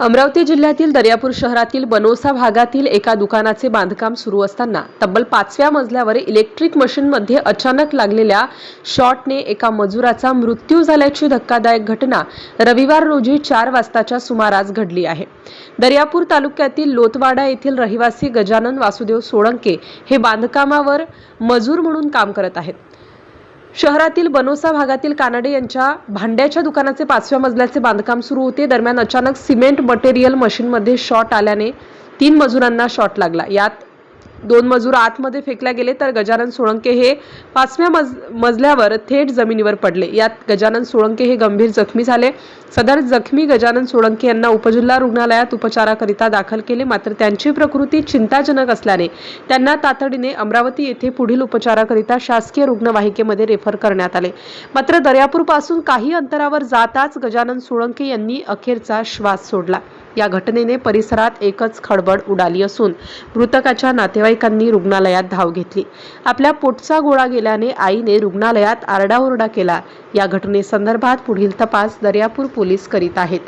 अमरावती जिल्ह्यातील दर्यापूर शहरातील बनोसा भागातील एका दुकानाचे बांधकाम सुरू असताना तब्बल पाचव्या मजल्यावर इलेक्ट्रिक मशीनमध्ये अचानक लागलेल्या शॉटने एका मजुराचा मृत्यू झाल्याची धक्कादायक घटना रविवार रोजी चार वाजताच्या सुमारास घडली आहे. दर्यापूर तालुक्यातील लोतवाडा येथील रहिवासी गजानन वासुदेव सोळंके हे बांधकामावर मजूर म्हणून काम करत आहेत. शहरातील बनोसा भागातील कानडे यांच्या भांड्याच्या दुकानाचे पाचव्या मजल्याचे बांधकाम सुरू होते. दरम्यान अचानक सिमेंट मटेरियल मशीनमध्ये शॉट आल्याने तीन मजुरांना शॉट लागला. यात दोन मजूर आतमध्ये फेकल्या गेले तर गजानन सोळंके हे पाचव्या मज मजल्यावर थेट जमिनीवर पडले. यात गजानन सोळंके हे गंभीर जखमी झाले. सदर जखमी गजानन सोळंके यांना उपजिल्हा रुग्णालयात उपचाराकरिता दाखल केले. मात्र त्यांची प्रकृती चिंताजनक असल्याने त्यांना तातडीने अमरावती येथे पुढील उपचाराकरिता शासकीय रुग्णवाहिकेमध्ये रेफर करण्यात आले. मात्र दर्यापूरपासून काही अंतरावर जाताच गजानन सोळंके यांनी अखेरचा श्वास सोडला. या घटनेने परिसरात एकच खळबळ उडाली असून मृतकाच्या नातेवाईकांनी रुग्णालयात धाव घेतली. आपल्या पोटचा गोळा गेल्याने आईने रुग्णालयात आरडाओरडा केला. या घटनेसंदर्भात पुढील तपास दर्यापूर पोलीस करीत आहेत.